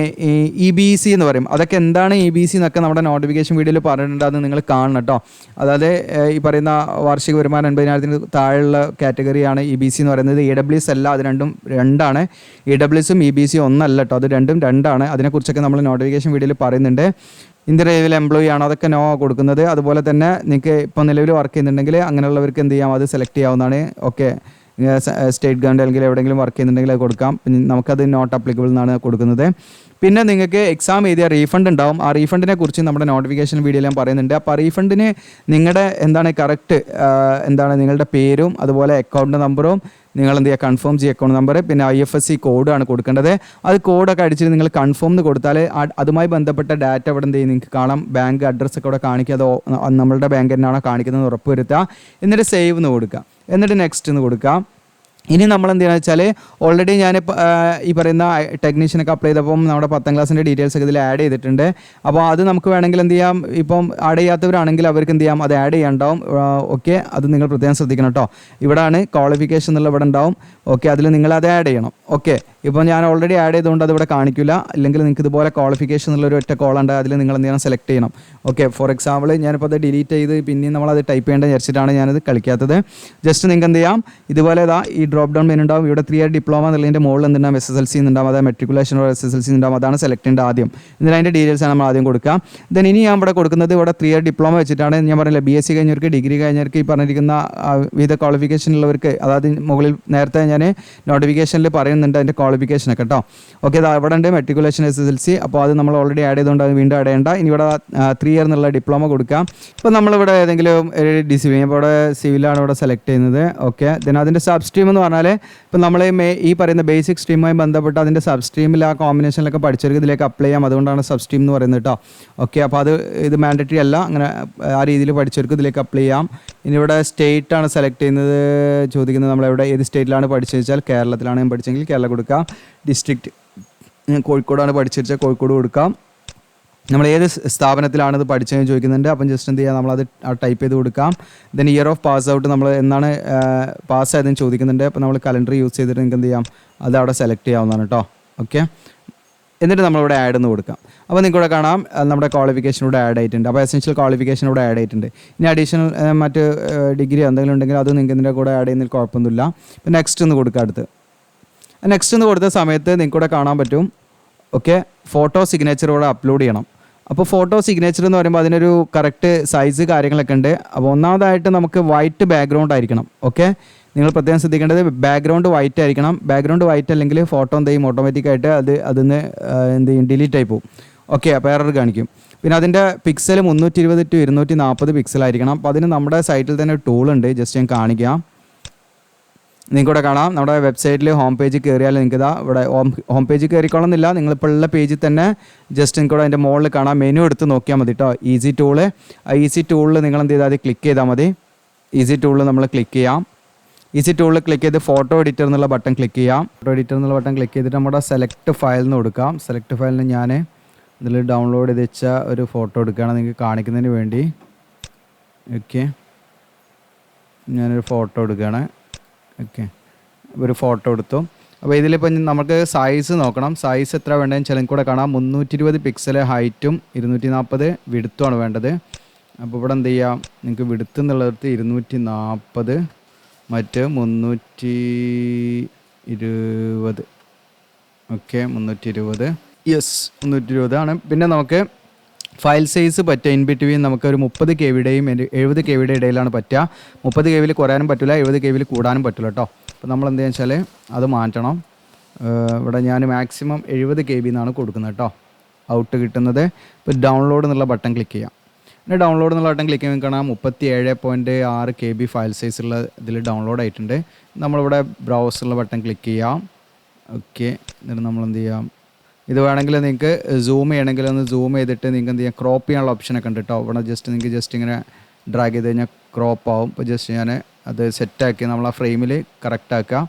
ഇ ബി സി എന്ന് പറയും. അതൊക്കെ എന്താണ് ഇ ബി സി എന്നൊക്കെ നമ്മുടെ നോട്ടിഫിക്കേഷൻ വീഡിയോയിൽ പറഞ്ഞിട്ടുണ്ട് അത് നിങ്ങൾ കാണണം കേട്ടോ അതായത് ഈ പറയുന്ന വാർഷിക വരുമാനം എൺപതിനായിരത്തിന് താഴെയുള്ള കാറ്റഗറിയാണ് ഇ ബി സി എന്ന് പറയുന്നത്. ഇ ഡബ്ല്യു എസ് അല്ല അത് രണ്ടും രണ്ടാണ്. ഇ ഡബ്ല്യു എസും ഇ ബി സി ഒന്നല്ല കേട്ടോ അത് രണ്ടും രണ്ടാണ്. അതിനെക്കുറിച്ചൊക്കെ നമ്മൾ നോട്ടിഫിക്കേഷൻ വീഡിയോയിൽ പറയുന്നുണ്ട്. ഇന്ത്യൻ റെയിൽവേയിൽ എംപ്ലോയി ആണോ അതൊക്കെ നോ കൊടുക്കുന്നത്. അതുപോലെ തന്നെ നിങ്ങൾക്ക് ഇപ്പോൾ നിലവിൽ വർക്ക് ചെയ്യുന്നുണ്ടെങ്കിൽ അങ്ങനെയുള്ളവർക്ക് എന്ത് ചെയ്യാം? അത് സെലക്ട് ചെയ്യാവുന്നതാണ്. ഓക്കെ സ്റ്റേറ്റ് ഗവൺമെന്റ് അല്ലെങ്കിൽ എവിടെയെങ്കിലും വർക്ക് ചെയ്യുന്നുണ്ടെങ്കിൽ അത് കൊടുക്കാം. നമുക്കത് നോട്ട് അപ്ലിക്കബിൾ എന്നാണ് കൊടുക്കുന്നത്. പിന്നെ നിങ്ങൾക്ക് എക്സാം എഴുതിയ റീഫണ്ട് ഉണ്ടാവും. ആ റീഫണ്ടിനെ കുറിച്ച് നമ്മുടെ നോട്ടിഫിക്കേഷൻ വീഡിയോയിൽ ഞാൻ പറയുന്നുണ്ട്. അപ്പോൾ ആ റീഫണ്ടിന് നിങ്ങളുടെ എന്താണ് കറക്റ്റ് എന്താണ് നിങ്ങളുടെ പേരും അതുപോലെ അക്കൗണ്ട് നമ്പറും നിങ്ങൾ എന്ത് ചെയ്യുക കൺഫേം ചെയ്യുക അക്കൗണ്ട് നമ്പർ പിന്നെ ഐ എഫ് എസ് സി കോഡാണ് കൊടുക്കേണ്ടത്. അത് കോഡൊക്കെ അടിച്ചിട്ട് നിങ്ങൾ കൺഫേം എന്ന് കൊടുത്താൽ അതുമായി ബന്ധപ്പെട്ട ഡാറ്റ അവിടെ എന്ത് ചെയ്യും? നിങ്ങൾക്ക് കാണാം. ബാങ്ക് അഡ്രസ്സൊക്കെ അവിടെ കാണിക്കുക. അത് നമ്മളുടെ ബാങ്ക് തന്നെയാണോ കാണിക്കുന്നത് ഉറപ്പ് വരുത്തുക. എന്നിട്ട് സേവ് എന്ന് കൊടുക്കുക. എന്നിട്ട് നെക്സ്റ്റ് എന്ന് കൊടുക്കുക ഇനി നമ്മൾ എന്ത് ചെയ്യുക വെച്ചാൽ ഓൾറെഡി ഞാൻ ഈ പറയുന്ന ടെക്നീഷ്യനൊക്കെ അപ്ലൈ ചെയ്തപ്പം നമ്മുടെ പത്താം ക്ലാസ്സിന്റെ ഡീറ്റെയിൽസ് ഒക്കെ ഇതിൽ ആഡ് ചെയ്തിട്ടുണ്ട്. അപ്പോൾ അത് നമുക്ക് വേണമെങ്കിൽ എന്ത് ചെയ്യാം? ഇപ്പം ആഡ് ചെയ്യാത്തവരാണെങ്കിൽ അവർക്ക് എന്ത് ചെയ്യാം? അത് ആഡ് ചെയ്യാണ്ടാവും. ഓക്കെ അത് നിങ്ങൾ പ്രത്യേകം ശ്രദ്ധിക്കണം കേട്ടോ ഇവിടെയാണ് ക്വാളിഫിക്കേഷൻ എന്നുള്ള ഇവിടെ ഉണ്ടാവും. ഓക്കെ അതിൽ നിങ്ങൾ അത് ആഡ് ചെയ്യണം. ഓക്കെ ഇപ്പോൾ ഞാൻ ഓൾറെഡി ആഡ് ചെയ്തുകൊണ്ട് അത് ഇവിടെ കാണിക്കില്ല അല്ലെങ്കിൽ നിങ്ങൾക്ക് ഇതുപോലെ ക്വാളിഫിക്കേഷൻ എന്നുള്ള ഒരു ഒറ്റ കോൾ ഉണ്ട്. അതിൽ നിങ്ങൾ എന്ത് ചെയ്യണം? സെലക്ട് ചെയ്യണം. ഓക്കെ ഫോർ എക്സാമ്പിൾ ഞാനിപ്പോൾ അത് ഡിലീറ്റ് ചെയ്ത് പിന്നെയും അത് ടൈപ്പ് ചെയ്യേണ്ട വിചാരിച്ചിട്ടാണ് ഞാനത് കളിക്കാത്തത്. ജസ്റ്റ് നിങ്ങൾക്ക് എന്ത് ചെയ്യാം? ഇതുപോലെ ഇതാ ഈ ഡ്രോപ്പ് ഡൗൺ മെനു ഉണ്ടാവും. ഇവിടെ ത്രീ ഇയർ ഡിപ്ലോമ എന്നുള്ളതിന്റെ മുകളിൽ എന്തുണ്ടാവും? എസ് എസ് എൽ സി എന്നുണ്ടാവും അതായത് matriculation S S L C ഉണ്ടാവും അതാണ് സെലക്ട് ചെയ്യേണ്ടത് ആദ്യം. എന്നിട്ട് അതിന്റെ ഡീറ്റെയിൽസ് ആണ് നമ്മൾ ആദ്യം കൊടുക്കുക. ദെൻ ഇനി ഞാൻ ഇവിടെ കൊടുക്കുന്നത് ഇവിടെ ത്രീ ഇയർ ഡിപ്ലോമ വെച്ചിട്ടാണ്. ഞാൻ പറഞ്ഞില്ല ബി എസ് സി കഴിഞ്ഞവർക്ക് ഡിഗ്രി കഴിഞ്ഞവർക്ക് ഈ പറഞ്ഞിരിക്കുന്ന വിവിധ ക്വാളിഫിക്കേഷൻ ഉള്ളവർക്ക് അതായത് മുകളിൽ നേരത്തെ ഞാൻ നോട്ടിഫിക്കേഷനിൽ പറയുന്നുണ്ട് അതിന്റെ ക്വാളിഫിക്കേഷൻ ഒക്കെ കേട്ടോ ഓക്കെ അവിടെ ഉണ്ട് matriculation S S L C അപ്പോൾ അത് നമ്മൾ ഓൾറെഡി ആഡ് ചെയ്തുകൊണ്ട് അത് വീണ്ടും ആഡ് ചെയ്യേണ്ട. ഇനി ഇവിടെ ത്രീ ഇയർ എന്നുള്ള ഡിപ്ലോമ കൊടുക്കാം. ഇപ്പോൾ നമ്മളിവിടെ ഏതെങ്കിലും ഒരു ഡിസിപ്ലിൻ ഇപ്പോൾ ഇവിടെ സിവിലാണ് ഇവിടെ സെലക്ട് ചെയ്യുന്നത്. ഓക്കെ ദെൻ അതിന്റെ സബ് സ്ട്രീം എന്ന് പറഞ്ഞാൽ ഇപ്പം നമ്മൾ ഈ പറയുന്ന ബേസിക് സ്ട്രീമുമായി ബന്ധപ്പെട്ട് അതിന്റെ സബ് സ്ട്രീമിൽ ആ കോമ്പിനേഷനിലൊക്കെ പഠിച്ചവർക്ക് ഇതിലേക്ക് അപ്ലൈ ചെയ്യാം. അതുകൊണ്ടാണ് സബ് സ്ട്രീം എന്ന് പറയുന്നത് കേട്ടോ ഓക്കെ അപ്പോൾ അത് ഇത് മാൻഡറ്ററി അല്ല. അങ്ങനെ ആ രീതിയിൽ പഠിച്ചവർക്ക് ഇതിലേക്ക് അപ്ലൈ ചെയ്യാം. ഇനി ഇവിടെ സ്റ്റേറ്റ് ആണ് സെലക്ട് ചെയ്യുന്നത് ചോദിക്കുന്നത്. നമ്മൾ എവിടെ ഏത് സ്റ്റേറ്റിലാണ് പഠിച്ചത് വെച്ചാൽ കേരളത്തിലാണ് പഠിച്ചെങ്കിൽ കേരള കൊടുക്കാം. ഡിസ്ട്രിക്റ്റ് കോഴിക്കോടാണ് പഠിച്ചിരിച്ചാൽ കോഴിക്കോട് കൊടുക്കാം. നമ്മൾ ഏത് സ്ഥാപനത്തിലാണ് ഇത് പഠിച്ചതെന്ന് ചോദിക്കുന്നുണ്ട്. അപ്പം ജസ്റ്റ് എന്ത് ചെയ്യുക നമ്മളത് ടൈപ്പ് ചെയ്ത് കൊടുക്കാം. Then year of pass out നമ്മൾ എന്നാണ് പാസ് ആയതെന്ന് ചോദിക്കുന്നുണ്ട്. അപ്പോൾ നമ്മൾ കലണ്ടർ യൂസ് ചെയ്തിട്ട് നിങ്ങൾക്ക് എന്ത് ചെയ്യാം അത് അവിടെ സെലക്ട് ചെയ്യാവുന്നതാണ് കേട്ടോ ഓക്കെ എന്നിട്ട് നമ്മളിവിടെ ആഡ് എന്ന് കൊടുക്കാം. അപ്പോൾ നിങ്ങൾക്ക് ഇവിടെ കാണാം നമ്മുടെ ക്വാളിഫിക്കേഷൻ ആഡ് ആയിട്ടുണ്ട്. അപ്പോൾ എസെൻഷ്യൽ ക്വാളിഫിക്കേഷൻ ആഡ് ആയിട്ടുണ്ട്. ഇനി അഡീഷണൽ മറ്റ് ഡിഗ്രി എന്തെങ്കിലും ഉണ്ടെങ്കിൽ അത് നിങ്ങൾക്ക് ഇതിന്റെ കൂടെ ആഡ് ചെയ്യുന്നതിൽ കുഴപ്പമൊന്നുമില്ല. ഇപ്പോൾ നെക്സ്റ്റ് എന്ന് കൊടുക്കുക അടുത്ത്. നെക്സ്റ്റ് എന്ന് കൊടുത്ത സമയത്ത് നിങ്ങൾക്ക് ഇവിടെ കാണാൻ പറ്റും. ഓക്കെ ഫോട്ടോ സിഗ്നേച്ചർ ഇവിടെ അപ്ലോഡ് ചെയ്യണം. അപ്പോൾ ഫോട്ടോ സിഗ്നേച്ചർ എന്ന് പറയുമ്പോൾ അതിനൊരു കറക്റ്റ് സൈസ് കാര്യങ്ങളൊക്കെ ഉണ്ട്. അപ്പോൾ ഒന്നാമതായിട്ട് നമുക്ക് വൈറ്റ് ബാക്ക്ഗ്രൗണ്ട് ആയിരിക്കണം. ഓക്കെ നിങ്ങൾ പ്രത്യേകം ശ്രദ്ധിക്കേണ്ടത് ബാക്ക്ഗ്രൗണ്ട് വൈറ്റ് ആയിരിക്കണം. ബാക്ക്ഗ്രൗണ്ട് വൈറ്റ് അല്ലെങ്കിൽ ഫോട്ടോ എന്ത് ചെയ്യും ഓട്ടോമാറ്റിക്കായിട്ട് അത് അതിന്ന് എന്ത് ചെയ്യും? ഡിലീറ്റ് ആയി പോകും. ഓക്കെ അപ്പോൾ എറർ കാണിക്കും. പിന്നെ അതിന്റെ പിക്സൽ മുന്നൂറ്റി ഇരുപത് ടു ഇരുന്നൂറ്റി നാൽപ്പത് പിക്സലായിരിക്കണം അപ്പോൾ അതിന് നമ്മുടെ സൈറ്റിൽ തന്നെ ഉണ്ട്. ജസ്റ്റ് ഞാൻ കാണിക്കാം. നിങ്ങൾക്ക് ഇവിടെ കാണാം. നമ്മുടെ വെബ്സൈറ്റിൽ ഹോം പേജ് കയറിയാൽ നിങ്ങൾക്ക് ഇതാ ഇവിടെ ഹോം ഹോം പേജ് നിങ്ങൾ നിങ്ങളിപ്പോൾ ഉള്ള പേജിൽ തന്നെ ജസ്റ്റ് നിങ്ങൾക്ക് ഇവിടെ അതിന്റെ മുകളിൽ കാണാം. മെനു എടുത്ത് നോക്കിയാൽ മതി കേട്ടോ ഈസി ടൂൾ ആ ഈസി ടൂളിൽ നിങ്ങൾ എന്ത് ചെയ്താൽ ക്ലിക്ക് ചെയ്താൽ മതി. ഈസി ടൂളിൽ നമ്മൾ ക്ലിക്ക് ചെയ്യാം. ഈസി ടൂളിൽ ക്ലിക്ക് ചെയ്ത് ഫോട്ടോ എഡിറ്റർ എന്നുള്ള ബട്ടൺ ക്ലിക്ക് ചെയ്യാം. ഫോട്ടോ എഡിറ്റർ എന്നുള്ള ബട്ടൺ ക്ലിക്ക് ചെയ്തിട്ട് നമ്മുടെ സെലക്ട് ഫയൽ എന്ന് കൊടുക്കാം. സെലക്ട് ഫയലിന് ഞാൻ ഇതിൽ ഡൗൺലോഡ് ചെയ്ത് വെച്ച ഒരു ഫോട്ടോ എടുക്കുകയാണ് നിങ്ങൾക്ക് കാണിക്കുന്നതിന് വേണ്ടി. ഓക്കെ ഞാനൊരു ഫോട്ടോ എടുക്കുകയാണ്. ഓക്കെ. ഒരു ഫോട്ടോ എടുത്തു. അപ്പോൾ ഇതിലിപ്പോൾ നമുക്ക് സൈസ് നോക്കണം. സൈസ് എത്ര വേണ്ടതെന്ന് വെച്ചാൽ കൂടെ കാണാം. മുന്നൂറ്റി ഇരുപത് പിക്സൽ ഹൈറ്റും ഇരുന്നൂറ്റി നാൽപ്പത് വിടുത്തുമാണ് വേണ്ടത്. അപ്പോൾ ഇവിടെ എന്ത് ചെയ്യാം? നിങ്ങൾക്ക് വിടുത്ത് എന്നുള്ളിടത്ത് ഇരുന്നൂറ്റി നാൽപ്പത് മറ്റ് മുന്നൂറ്റി ഇരുപത് ഓക്കെ മുന്നൂറ്റി ഇരുപത് യെസ് മുന്നൂറ്റി ഇരുപതാണ് പിന്നെ നമുക്ക് ഫയൽ സൈസ് പറ്റുക. ഇൻ ബിറ്റ്വീൻ നമുക്ക് ഒരു മുപ്പത് കെ വിയുടെയും എഴുപത് കെ വിയുടെ ഇടയിലാണ് പറ്റുക. മുപ്പത് കെ വിയിൽ കുറയാനും പറ്റില്ല എഴുപത് കെ വിയിൽ കൂടാനും പറ്റില്ല കേട്ടോ അപ്പോൾ നമ്മൾ എന്ത് വെച്ചാൽ അത് മാറ്റണം. ഇവിടെ ഞാൻ മാക്സിമം എഴുപത് കെ ബി എന്നാണ് കൊടുക്കുന്നത് കേട്ടോ ഔട്ട് കിട്ടുന്നത്. ഇപ്പോൾ ഡൗൺലോഡ് എന്നുള്ള ബട്ടൺ ക്ലിക്ക് ചെയ്യാം. പിന്നെ ഡൗൺലോഡ് എന്നുള്ള ബട്ടൺ ക്ലിക്ക് ചെയ്യുമ്പോൾ കാണാം മുപ്പത്തി ഏഴ് പോയിന്റ് ആറ് കെ ബി ഫയൽ സൈസുള്ള ഇതിൽ ഡൗൺലോഡ് ആയിട്ടുണ്ട്. നമ്മളിവിടെ ബ്രൗസറിലുള്ള ബട്ടൺ ക്ലിക്ക് ചെയ്യാം. ഓക്കെ എന്നിട്ട് നമ്മൾ എന്ത് ചെയ്യാം? ഇത് വേണമെങ്കിൽ നിങ്ങൾക്ക് സൂം ചെയ്യണമെങ്കിൽ ഒന്ന് സൂം ചെയ്തിട്ട് നിങ്ങൾക്ക് എന്ത് ചെയ്യാം ക്രോപ്പ് ചെയ്യാനുള്ള ഓപ്ഷനൊക്കെ ഉണ്ട് കേട്ടോ ഇവിടെ ജസ്റ്റ് നിങ്ങൾക്ക് ജസ്റ്റ് ഇങ്ങനെ ഡ്രാഗ് ചെയ്ത് കഴിഞ്ഞാൽ ക്രോപ്പ് ആവും. ഇപ്പോൾ ജസ്റ്റ് ഞാൻ അത് സെറ്റാക്കി നമ്മൾ ആ ഫ്രെയിമിൽ കറക്റ്റ് ആക്കുക.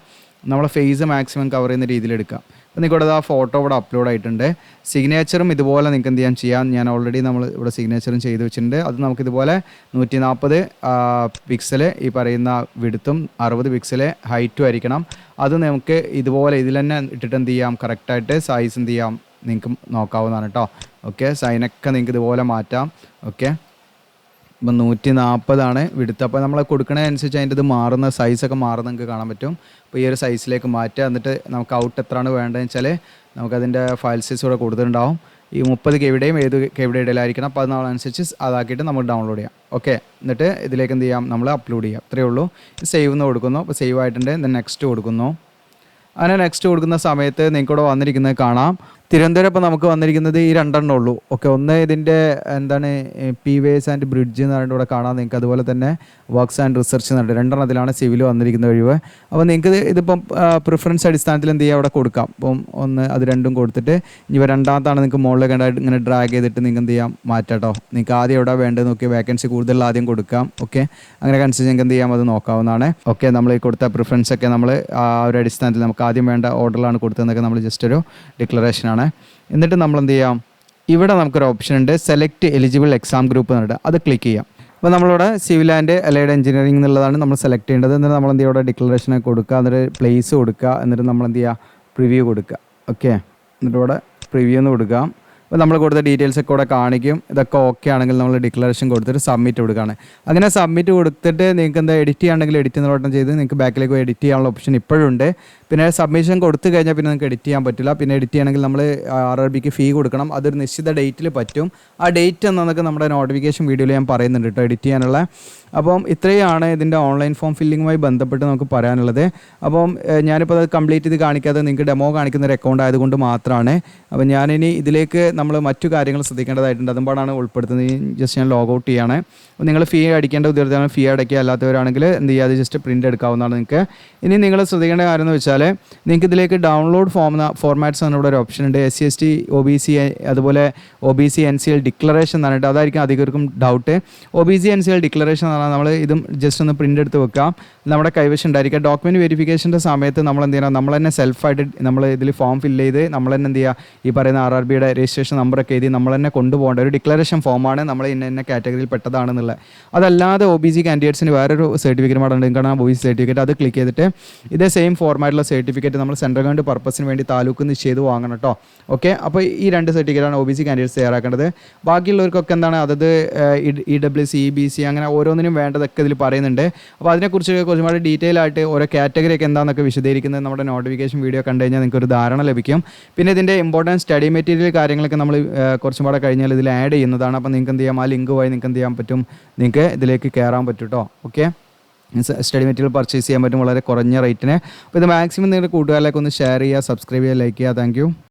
നമ്മളെ ഫേസ് മാക്സിമം കവർ ചെയ്യുന്ന രീതിയിൽ എടുക്കാം അപ്പോൾ ആ ഫോട്ടോ ഇവിടെ അപ്ലോഡ് ആയിട്ടുണ്ട്. സിഗ്നേച്ചറും ഇതുപോലെ നിങ്ങൾക്ക് എന്ത് ചെയ്യാൻ ചെയ്യാം. ഞാൻ ഓൾറെഡി നമ്മൾ ഇവിടെ സിഗ്നേച്ചറും ചെയ്ത് വെച്ചിട്ടുണ്ട്. അത് നമുക്ക് ഇതുപോലെ നൂറ്റി നാൽപ്പത് പിക്സൽ ഈ പറയുന്ന വിടുത്തും അറുപത് പിക്സൽ ഹൈറ്റും ആയിരിക്കണം. അത് നമുക്ക് ഇതുപോലെ ഇതിൽ തന്നെ ഇട്ടിട്ട് എന്ത് ചെയ്യാം? കറക്റ്റായിട്ട് സൈസ് എന്ത് ചെയ്യാം? നിങ്ങൾക്ക് നോക്കാവുന്നതാണ് കേട്ടോ ഓക്കെ സൈനൊക്കെ നിങ്ങൾക്ക് ഇതുപോലെ മാറ്റാം. ഓക്കെ ഇപ്പം നൂറ്റി നാൽപ്പതാണ് വിടുത്ത്. അപ്പോൾ നമ്മൾ കൊടുക്കണതനുസരിച്ച് അതിന്റെ ഇത് മാറുന്ന സൈസൊക്കെ മാറുന്ന നിങ്ങൾക്ക് കാണാൻ പറ്റും. അപ്പോൾ ഈ ഒരു സൈസിലേക്ക് മാറ്റുക. എന്നിട്ട് നമുക്ക് ഔട്ട് എത്രയാണ് വേണ്ടതെന്ന് വെച്ചാൽ നമുക്കതിന്റെ ഫയൽ സൈസ് കൂടെ കൊടുത്തിട്ടുണ്ടാവും. ഈ മുപ്പത് കെവിടെയും ഏത് കെവിടെ ഇടയിലായിരിക്കണം അപ്പോൾ അത് നമ്മളനുസരിച്ച് അതാക്കിയിട്ട് നമുക്ക് ഡൗൺലോഡ് ചെയ്യാം. ഓക്കെ എന്നിട്ട് ഇതിലേക്ക് എന്ത് ചെയ്യാം? നമ്മൾ അപ്ലോഡ് ചെയ്യാം. അത്രയേ ഉള്ളൂ. സേവ് എന്ന് കൊടുക്കുന്നു. അപ്പോൾ സേവ് ആയിട്ടുണ്ട്. നെക്സ്റ്റ് കൊടുക്കുന്നു. അങ്ങനെ നെക്സ്റ്റ് കൊടുക്കുന്ന സമയത്ത് നിങ്ങൾക്കൂടെ വന്നിരിക്കുന്നത് കാണാം. തിരുവനന്തപുരം ഇപ്പോൾ നമുക്ക് വന്നിരിക്കുന്നത് ഈ രണ്ടെണ്ണം ഉള്ളൂ. ഓക്കെ ഒന്ന് ഇതിന്റെ എന്താണ് പി വേസ് ആൻഡ് ബ്രിഡ്ജ് എന്ന് പറഞ്ഞിട്ട് ഇവിടെ കാണാം നിങ്ങൾക്ക്. അതുപോലെ തന്നെ വർക്ക്സ് ആൻഡ് റിസർച്ച് എന്നുണ്ട് രണ്ടെണ്ണത്തിലാണ് സിവിൽ വന്നിരിക്കുന്ന ഒഴിവ്. അപ്പോൾ നിങ്ങൾക്ക് ഇതിപ്പം പ്രിഫറൻസ് അടിസ്ഥാനത്തിൽ എന്ത് ചെയ്യുക അവിടെ കൊടുക്കാം. അപ്പം ഒന്ന് അത് രണ്ടും കൊടുത്തിട്ട് ഇനി രണ്ടാമത്താണ് നിങ്ങൾക്ക് മുകളിൽ കണ്ട ഇങ്ങനെ ഡ്രാഗ് ചെയ്തിട്ട് നിങ്ങൾക്ക് എന്ത് ചെയ്യാം? മാറ്റാട്ടോ നിങ്ങൾക്ക് ആദ്യം എവിടെ വേണ്ടത് നോക്കി വേക്കൻസി കൂടുതൽ ആദ്യം കൊടുക്കാം. ഓക്കെ അങ്ങനെ കൺസിഡർ നിങ്ങൾക്ക് എന്ത് ചെയ്യാം? അത് നോക്കാവുന്നതാണ്. ഓക്കെ നമ്മൾ ഈ കൊടുത്ത പ്രിഫറൻസ് ഒക്കെ നമ്മൾ ആ ഒരു അടിസ്ഥാനത്തിൽ നമുക്ക് ആദ്യം വേണ്ട ഓർഡറിലാണ് കൊടുത്തതെന്നൊക്കെ നമ്മൾ ജസ്റ്റ് ഒരു ഡിക്ലറേഷനാണ് എന്നിട്ട് നമ്മൾ എന്ത് ചെയ്യാം? ഇവിടെ നമുക്കൊരു ഓപ്ഷൻ ഉണ്ട്. സെലക്ട് എലിജിബിൾ എക്സാം ഗ്രൂപ്പ് എന്നിട്ട് അത് ക്ലിക്ക് ചെയ്യാം. അപ്പോൾ നമ്മളിവിടെ സിവിൽ ആൻഡ് അലൈഡ് എഞ്ചിനീയറിംഗ് എന്നുള്ളതാണ് നമ്മൾ സെലക്ട് ചെയ്യേണ്ടത്. എന്നിട്ട് നമ്മൾ എന്ത് ചെയ്യുക? ഇവിടെ ഡിക്ലറേഷൻ കൊടുക്കുക. എന്നിട്ട് പ്ലേസ് കൊടുക്കുക. എന്നിട്ട് നമ്മൾ എന്ത് ചെയ്യുക? പ്രിവ്യൂ കൊടുക്കുക. ഓക്കെ എന്നിട്ട് ഇവിടെ പ്രിവ്യൂ എന്ന് കൊടുക്കാം അപ്പോൾ നമ്മൾ കൊടുത്ത ഡീറ്റെയിൽസ് ഒക്കെ ഇവിടെ കാണിക്കും. ഇതൊക്കെ ഓക്കെ ആണെങ്കിൽ നമ്മൾ ഡിക്ലറേഷൻ കൊടുത്തിട്ട് സബ്മിറ്റ് കൊടുക്കുകയാണ്. അങ്ങനെ സബ്മിറ്റ് കൊടുത്തിട്ട് നിങ്ങൾക്ക് എന്താ എഡിറ്റ് ചെയ്യുകയാണെങ്കിൽ എഡിറ്റ് എന്നോട്ടം ചെയ്ത് നിങ്ങൾക്ക് ബാക്കിലേക്ക് പോയി എഡിറ്റ് ചെയ്യാനുള്ള ഓപ്ഷൻ ഇപ്പോഴും ഉണ്ട്. പിന്നെ സബ്മിഷൻ കൊടുത്തു കഴിഞ്ഞാൽ പിന്നെ നിങ്ങൾക്ക് എഡിറ്റ് ചെയ്യാൻ പറ്റില്ല. പിന്നെ എഡിറ്റ് ചെയ്യണമെങ്കിൽ നമ്മൾ ആർ ആർ ബിക്ക് ഫീ കൊടുക്കണം. അതൊരു നിശ്ചിത ഡേറ്റിൽ പറ്റും. ആ ഡേറ്റ് എന്നൊക്കെ നമ്മുടെ നോട്ടിഫിക്കേഷൻ വീഡിയോയിൽ ഞാൻ പറയുന്നുണ്ട് കേട്ടോ എഡിറ്റ് ചെയ്യാനുള്ള. അപ്പം ഇത്രയാണ് ഇതിന്റെ ഓൺലൈൻ ഫോം ഫില്ലിങ്ങുമായി ബന്ധപ്പെട്ട് നമുക്ക് പറയാനുള്ളത്. അപ്പം ഞാനിപ്പോൾ അത് കംപ്ലീറ്റ് ചെയ്ത് കാണിക്കാതെ നിങ്ങൾക്ക് ഡെമോ കാണിക്കുന്ന ഒരു അക്കൗണ്ട് ആയതുകൊണ്ട് മാത്രമാണ് അപ്പം ഞാനിനി ഇതിലേക്ക് നമ്മൾ മറ്റു കാര്യങ്ങൾ ശ്രദ്ധിക്കേണ്ടതായിട്ടുണ്ട്. അതുകൊണ്ടാണ് ഉൾപ്പെടുത്തുന്നത്. ജസ്റ്റ് ഞാൻ ലോഗ് ഔട്ട് അപ്പോൾ നിങ്ങൾ ഫീ അടിക്കേണ്ട ഉദ്യോഗസ്ഥരാണ്. ഫീ അടയ്ക്കുക അല്ലാത്തവരാണെങ്കിൽ എന്ത് ചെയ്യുക അത് ജസ്റ്റ് പ്രിന്റ് എടുക്കാവുന്നതാണ് നിങ്ങൾക്ക് ഇനി നിങ്ങൾ ശ്രദ്ധിക്കേണ്ട കാര്യം എന്ന് വെച്ചാൽ നിങ്ങൾക്ക് ഇതിലേക്ക് ഡൗൺലോഡ് ഫോം ഫോർമാറ്റ്സ് എന്ന് ഇവിടെ ഒരു ഓപ്ഷൻ ഉണ്ട്. S C S T O B C അതുപോലെ O B C N C L declaration എന്ന് പറഞ്ഞിട്ട് അതായിരിക്കും അധികർക്കും doubt O B C N C L declaration എന്ന് പറഞ്ഞാൽ നമ്മൾ ഇതും ജസ്റ്റ് ഒന്ന് പ്രിന്റ് എടുത്ത് വെക്കാം നമ്മുടെ കൈവശം ഉണ്ടായിരിക്കുക. ഡോക്യുമെന്റ് വെരിഫിക്കേഷന്റെ സമയത്ത് നമ്മൾ എന്ത് ചെയ്യണം നമ്മൾ തന്നെ സെൽഫായിട്ട് നമ്മൾ ഇതിൽ ഫോം ഫിൽ ചെയ്ത് നമ്മൾ തന്നെ എന്ത് ചെയ്യുക ഈ പറയുന്ന ആർ ആർ ബിയുടെ രജിസ്ട്രേഷൻ നമ്പറൊക്കെ എഴുതി നമ്മൾ തന്നെ കൊണ്ടുപോകേണ്ട ഒരു ഡിക്ലറേഷൻ ഫോമാണ് നമ്മൾ ഇന്ന ഇന്ന കാറ്റഗറിയിൽ പെട്ടതാണെന്നുള്ളത്. അതല്ലാതെ ഒ ബി സി കാൻഡിഡേറ്റ്സിന് വേറൊരു സർട്ടിഫിക്കറ്റ് ഉണ്ട്. കാരണം ഒ ബി സി സർട്ടിഫിക്കറ്റ് അത് ക്ലിക്ക് ചെയ്തിട്ട് ഇതേ സെയിം ഫോർമാറ്റിലുള്ള സർട്ടിഫിക്കറ്റ് നമ്മൾ സെൻട്രൽ ഗവൺമെന്റ് പർപ്പസിന് വേണ്ടി താലൂക്ക് ചെയ്ത് വാങ്ങണം കേട്ടോ ഓക്കെ അപ്പോൾ ഈ രണ്ട് സർട്ടിഫിക്കറ്റാണ് ഒ ബി സി കാൻഡിഡേറ്റ്സ് തയ്യാറാക്കേണ്ടത്. ബാക്കിയുള്ളവർക്കൊക്കെ എന്താണ്? അതത് E W C B C അങ്ങനെ ഓരോന്നിനും വേണ്ടതൊക്കെ ഇതിൽ പറയുന്നുണ്ട്. അപ്പോൾ അതിനെക്കുറിച്ച് കുറച്ചുപാട് ഡീറ്റെയിൽ ആയിട്ട് ഓരോ കാറ്റഗറി ഒക്കെ എന്താണെന്നൊക്കെ വിശദീകരിക്കുന്നത് നമ്മുടെ നോട്ടിഫിക്കേഷൻ വീഡിയോ കണ്ടു കഴിഞ്ഞാൽ നിങ്ങൾക്ക് ഒരു ധാരണ ലഭിക്കും. പിന്നെ ഇതിന്റെ ഇമ്പോർട്ടന്റ് സ്റ്റഡി മെറ്റീരിയൽ കാര്യങ്ങളൊക്കെ നമ്മൾ കുറച്ചും കൂടെ കഴിഞ്ഞാൽ ഇതിൽ ആഡ് ചെയ്യുന്നതാണ്. അപ്പോൾ നിങ്ങൾക്ക് എന്ത് ചെയ്യാം? ആ ലിങ്ക് വഴി നിങ്ങൾക്ക് എന്ത് ചെയ്യാൻ പറ്റും? നിങ്ങൾക്ക് ഇതിലേക്ക് കയറാൻ പറ്റും കേട്ടോ ഓക്കെ സ്റ്റഡി മെറ്റീരിയൽ പർച്ചേസ് ചെയ്യാൻ പറ്റും വളരെ കുറഞ്ഞ റേറ്റിന്. അപ്പോൾ ഇത് മാക്സിമം നിങ്ങളുടെ കൂട്ടുകാരിലേക്ക് ഒന്ന് ഷെയർ ചെയ്യുക സബ്സ്ക്രൈബ് ചെയ്യുക ലൈക്ക് ചെയ്യുക. താങ്ക്